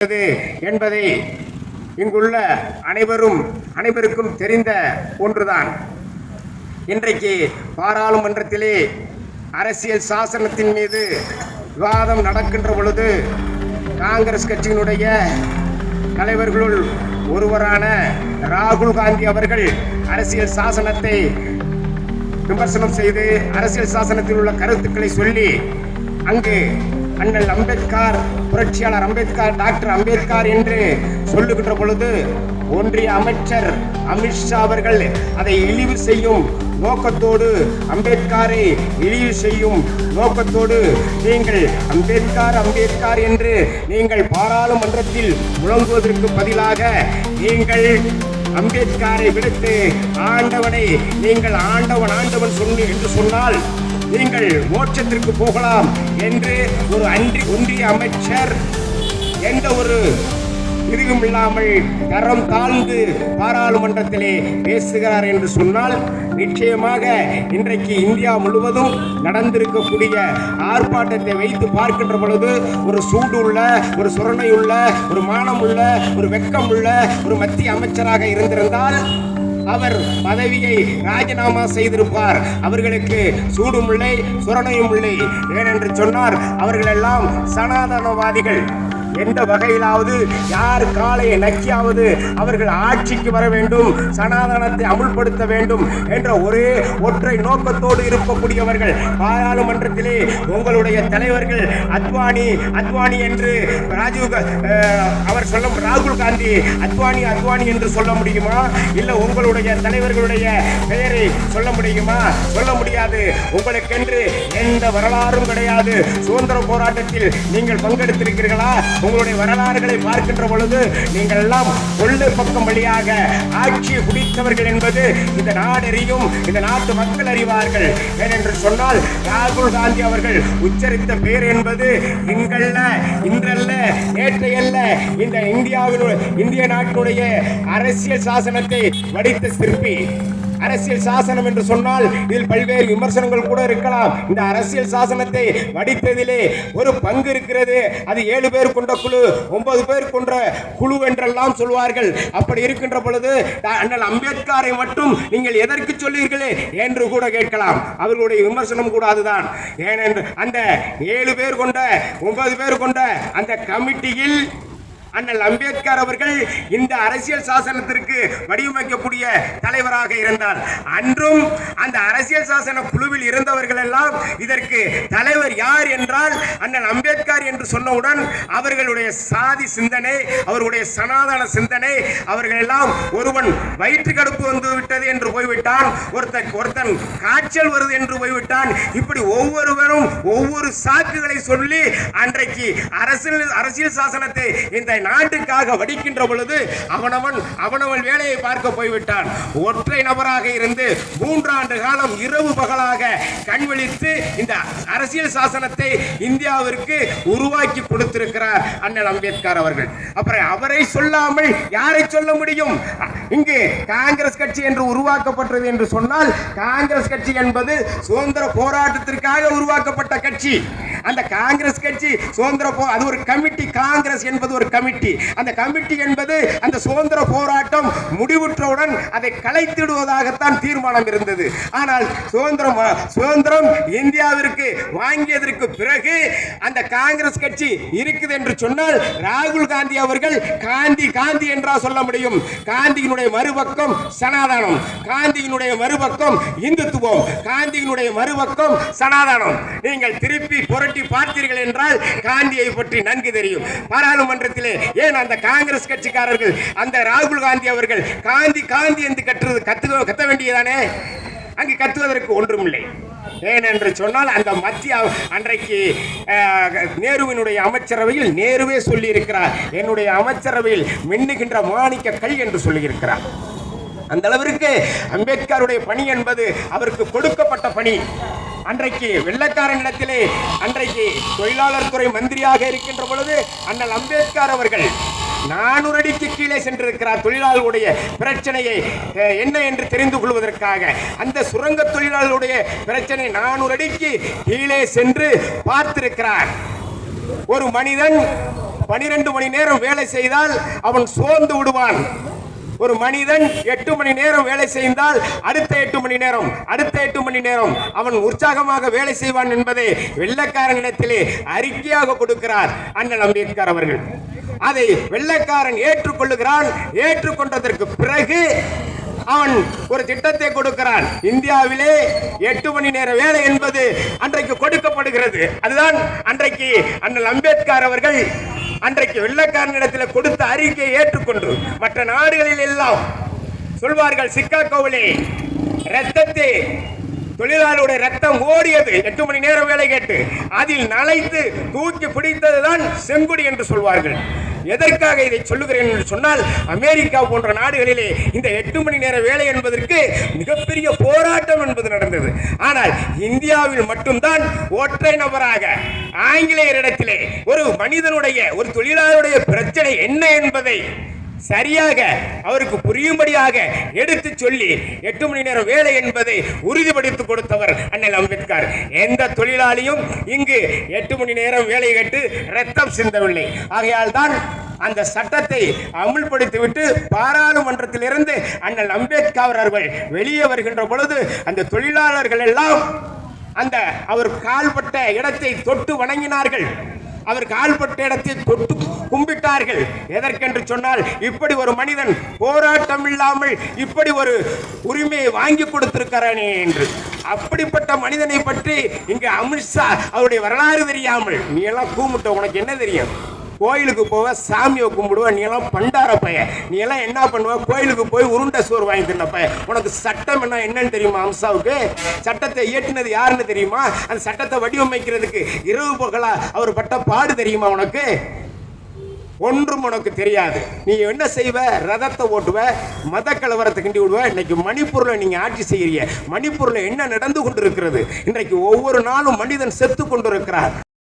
என்பதை இங்குள்ள அனைவரும் அனைவருக்கும் தெரிந்த ஒன்றுதான். இன்றைக்கு பாராளுமன்றத்திலே அரசியல் சாசனத்தின் மீது விவாதம் நடக்கின்ற பொழுது காங்கிரஸ் கட்சியினுடைய தலைவர்களுள் ஒருவரான ராகுல் காந்தி அவர்கள் அரசியல் சாசனத்தை விமர்சனம் செய்து அரசியல் சாசனத்தில் உள்ள கருத்துக்களை சொல்லி அங்கு அண்ணல் அம்பேத்கர் புரட்சியாளர் அம்பேத்கர் டாக்டர் அம்பேத்கர் என்று சொல்லுகின்ற பொழுது ஒன்றிய அமைச்சர் அமித்ஷா அவர்கள் அதை இழிவு செய்யும் நோக்கத்தோடு அம்பேத்கரை இழிவு செய்யும் நோக்கத்தோடு நீங்கள் அம்பேத்கர் அம்பேத்கர் என்று நீங்கள் பாராளுமன்றத்தில் முழங்குவதற்கு பதிலாக நீங்கள் அம்பேத்கரை விடுத்து ஆண்டவனை நீங்கள் ஆண்டவன் ஆண்டவன் சொன்னு என்று சொன்னால் நீங்கள் மோட்சத்திற்கு போகலாம் என்று ஒரு அன்றி ஒன்றிய அமைச்சர் எந்த ஒரு பிரிவும் இல்லாமல் தரம் தாழ்ந்து பாராளுமன்றத்திலே பேசுகிறார் என்று சொன்னால் நிச்சயமாக இன்றைக்கு இந்தியா முழுவதும் நடந்திருக்கக்கூடிய ஆர்ப்பாட்டத்தை வைத்து பார்க்கின்ற பொழுது ஒரு சூடு உள்ள ஒரு சுரணை உள்ள ஒரு மானம் உள்ள ஒரு வெக்கம் உள்ள ஒரு மத்திய அமைச்சராக இருந்திருந்தால் அவர் பதவியை ராஜினாமா செய்திருப்பார். அவர்களுக்கு சூடும் இல்லை சுரணையும் இல்லை. ஏனென்று சொன்னார் அவர்களெல்லாம் சனாதனவாதிகள். எந்த வகையிலாவது யார் காலையை நக்கியாவது அவர்கள் ஆட்சிக்கு வர வேண்டும் சனாதனத்தை அமுல்படுத்த வேண்டும் என்ற ஒரே ஒற்றை நோக்கத்தோடு இருக்கக்கூடியவர்கள் பாராளுமன்றத்திலே உங்களுடைய தலைவர்கள் அத்வானி அத்வானி என்று ராஜீவ் அவர் சொல்ல ராகுல் காந்தி அத்வானி அத்வானி என்று சொல்ல முடியுமா? இல்லை உங்களுடைய தலைவர்களுடைய பெயரை சொல்ல முடியுமா? சொல்ல முடியாது. உங்களுக்கென்று எந்த வரலாறும் கிடையாது. சுதந்திர போராட்டத்தில் நீங்கள் பங்கெடுத்திருக்கிறீர்களா? உங்களுடைய வரலாறுகளை பார்க்கின்ற பொழுது நீங்கள் எல்லாம் கொள்ளை பக்கம் வழியாக ஆட்சியை குடித்தவர்கள் என்பது இந்த நாடறியும் இந்த நாட்டு மக்கள் அறிவார்கள். ஏனென்று சொன்னால் ராகுல் காந்தி அவர்கள் உச்சரித்த பேர் என்பது இங்கல்ல இன்றல்ல நேற்றையல்ல இந்த இந்தியாவில் இந்திய நாட்டினுடைய அரசியல் சாசனத்தை வடித்த சிற்பி. அரசியல் சாசனம் என்று சொன்னால் இதில் பல்வேறு விமர்சனங்கள் கூட இருக்கலாம். இந்த அரசியல் சாசனத்தை வடித்ததிலே ஒரு பங்கு இருக்கிறது. அது ஏழு பேர் கொண்ட குழு ஒன்பது பேர் கொண்ட குழு என்றெல்லாம் சொல்வார்கள். அப்படி இருக்கின்ற பொழுது அண்ணல் அம்பேத்கரை மட்டும் நீங்கள் எதற்கு சொல்லீர்களே என்று கூட கேட்கலாம். அவர்களுடைய விமர்சனம் கூட அதுதான். ஏனென்று அந்த ஏழு பேர் கொண்ட ஒன்பது பேர் கொண்ட அந்த கமிட்டியில் அண்ணல் அம்பேத்கர் அவர்கள் இந்த அரசியல் சாசனத்திற்கு வடிவமைக்கக்கூடிய தலைவராக இருந்தார். அன்றும் அந்த அரசியல் சாசன குழுவில் இருந்தவர்கள் எல்லாம் இதற்கு தலைவர் யார் என்றால் அண்ணல் அம்பேத்கர் என்று சொன்னவுடன் அவர்களுடைய சாதி சிந்தனை அவர்களுடைய சனாதன சிந்தனை அவர்கள் எல்லாம் ஒருவன் வயிற்று கடுப்பு வந்து விட்டது என்று போய்விட்டான் ஒருத்தன் ஒருத்தன் காய்ச்சல் வருது என்று போய்விட்டான். இப்படி ஒவ்வொருவரும் ஒவ்வொரு சாக்குகளை சொல்லி அன்றைக்கு அரசியல் அரசியல் சாசனத்தை இந்த நாட்டுக்காக வடிக்கின்ற பொழுது அவனவன் அவனவன் வேலையை பார்க்க போய்விட்டான். ஒற்றை நபராக இருந்து மூன்றாண்டு காலம் இரவு பகலாக கண்விழித்து இந்த அரசியல் சாசனத்தை இந்தியாவிற்கு உருவாக்கி கொடுத்திருக்கிறார் அண்ணன் அம்பேத்கர் அவர்கள். அப்புறம் அவரை சொல்லாமல் யாரை சொல்ல முடியும்? இங்கு காங்கிரஸ் கட்சி என்று உருவாக்கப்பட்டது என்று சொன்னால் காங்கிரஸ் கட்சி என்பது சுதந்திர போராட்டத்திற்காக உருவாக்கப்பட்ட கட்சி. அந்த காங்கிரஸ் கட்சி சுதந்திர போ அது ஒரு கமிட்டி காங்கிரஸ் என்பது ஒரு கமிட்டி. அந்த கமிட்டி என்பது அந்த சுதந்திர போராட்டம் முடிவுற்றவுடன் அதை கலைத்திடுவதாகத்தான் தீர்மானம் இருந்தது. ஆனால் சுதந்திரம் சுதந்திரம் இந்தியாவிற்கு வாங்கியதற்கு பிறகு அந்த காங்கிரஸ் கட்சி இருக்குது என்று சொன்னால் ராகுல் காந்தி அவர்கள் காந்தி காந்தி என்றா சொல்ல முடியும். காந்தியினுடைய மறுபக்கம் சனாதனம். காந்தியினுடைய மறுபக்கம் இந்துத்துவம். காந்தியினுடைய மறுபக்கம் சனாதனம். நீங்கள் திருப்பி பொருள் புரட்டி பார்த்தீர்கள் என்றால் காந்தியை பற்றி நன்கு தெரியும். பாராளுமன்றத்திலே ஏன் அந்த காங்கிரஸ் கட்சிக்காரர்கள் அந்த ராகுல் காந்தி அவர்கள் காந்தி காந்தி என்று கற்றுவது கத்து கத்த வேண்டியதானே? அங்கு கத்துவதற்கு ஒன்றுமில்லை. ஏனென்று சொன்னால் அந்த மத்திய அன்றைக்கு நேருவினுடைய அமைச்சரவையில் நேருவே சொல்லியிருக்கிறார். என்னுடைய அமைச்சரவையில் மின்னுகின்ற மாணிக்க கல் என்று சொல்லியிருக்கிறார். அந்த அளவிற்கு அம்பேத்கருடைய பணி என்பது அவருக்கு கொடுக்கப்பட்ட பணி. அன்றைக்கு வெள்ளக்காரனிடத்திலே அன்றைக்கு தொழிலாளர் துறை மந்திரியாக இருக்கின்ற பொழுது அண்ணல் அம்பேத்கர் அவர்கள் நானூறு அடிக்கு கீழே சென்றிருக்கிறார். தொழிலாளர்களுடைய பிரச்சனையை என்ன என்று தெரிந்து கொள்வதற்காக. அந்த சுரங்க தொழிலாளர்களுடைய பிரச்சனை நானூறு அடிக்கு கீழே சென்று பார்த்திருக்கிறார். ஒரு மனிதன் பனிரெண்டு மணி நேரம் வேலை செய்தால் அவன் சோர்ந்து விடுவான். ஒரு மனிதன் எட்டு மணி நேரம் வேலை செய்தால் அடுத்த எட்டு மணி நேரம் அடுத்த எட்டு மணி நேரம் அவன் உற்சாகமாக வேலை செய்வான் என்பதை வெள்ளக்காரனிடத்திலே அறிக்கையாக கொடுக்கிறார் அண்ணன் அம்பேத்கர் அவர்கள். அதை வெள்ளக்காரன் ஏற்றுக்கொள்ளுகிறான் ஏற்றுக்கொண்டதற்கு பிறகு அவன் ஒரு திட்டத்தை கொடுக்கிறான். இந்தியாவிலே எட்டு மணி நேர வேலை என்பது அன்றைக்கு கொடுக்கப்படுகிறது. அதுதான் அன்றைக்கு அண்ணல் அம்பேத்கர் அவர்கள் அன்றைக்கு வெள்ளக்காரனிடத்தில் கொடுத்த அறிக்கையை ஏற்றுக்கொண்டு மற்ற நாடுகளில் எல்லாம் சொல்வார்கள் சிக்காகோவிலே ரத்தத்தை தொழிலாளருடைய ரத்தம் ஓடியது. எட்டு மணி நேரம் வேலை கேட்டு அதில் நனைத்து தூக்கி பிடித்ததுதான் செங்குடி என்று சொல்வார்கள். எதற்காக இதை சொல்லுகிறேன் என்று சொன்னால் அமெரிக்கா போன்ற நாடுகளிலே இந்த எட்டு மணி நேர வேலை என்பதற்கு மிகப்பெரிய போராட்டம் என்பது நடந்தது. ஆனால் இந்தியாவில் மட்டும்தான் ஒற்றை நபராக ஆங்கிலேயரிடத்திலே ஒரு மனிதனுடைய ஒரு தொழிலாளருடைய பிரச்சனை என்ன என்பதை சரியாக அவருக்கு புரியும்படியாக எடுத்து சொல்லி எட்டு மணி நேரம் வேலை என்பதை உறுதிப்படுத்தி கொடுத்தவர் அண்ணல் அம்பேத்கர். எந்த தொழிலாளியும் இங்கு எட்டு மணி நேரம் வேலை கேட்டு ரத்தம் சிந்தவில்லை. ஆகையால் தான் அந்த சட்டத்தை அமுல்படுத்திவிட்டு பாராளுமன்றத்திலிருந்து அண்ணல் அம்பேத்கர் அவர்கள் வெளியே வருகின்ற பொழுது அந்த தொழிலாளர்கள் எல்லாம் அந்த அவர் கால்பட்ட இடத்தை தொட்டு வணங்கினார்கள். அவர் கால்பட்ட இடத்தை தொட்டு கும்பிட்டார்கள். எதற்கென்று சொன்னால் இப்படி ஒரு மனிதன் போராட்டம் இல்லாமல் இப்படி ஒரு உரிமையை வாங்கி கொடுத்திருக்கிறானே என்று. அப்படிப்பட்ட மனிதனை பற்றி இங்கு அமித்ஷா அவருடைய வரலாறு தெரியாமல் நீ எல்லாம் கூமுட்ட உனக்கு என்ன தெரியும்? கோயிலுக்கு போவ சாமியை கும்பிடுவ நீ எல்லாம் பண்டார பையன் நீ எல்லாம் என்ன பண்ணுவ? கோயிலுக்கு போய் உருண்டை சோறு வாங்கி தின்ன பையன் உனக்கு சட்டம் என்ன என்னன்னு தெரியுமா அம்சாவுக்கு? சட்டத்தை இயற்றினது யாருன்னு தெரியுமா? அந்த சட்டத்தை வடிவமைக்கிறதுக்கு இரவு பகலா அவர் பட்ட பாடு தெரியுமா உனக்கு? ஒன்றும் உனக்கு தெரியாது. நீ என்ன செய்வ? ரதத்தை ஓட்டுவ மத கலவரத்தை கிண்டி விடுவ. இன்னைக்கு மணிப்பூரில் நீங்க ஆட்சி செய்கிறீங்க மணிப்பூரில் என்ன நடந்து கொண்டிருக்கிறது? இன்றைக்கு ஒவ்வொரு நாளும் மனிதன் செத்து கொண்டிருக்கிறார்.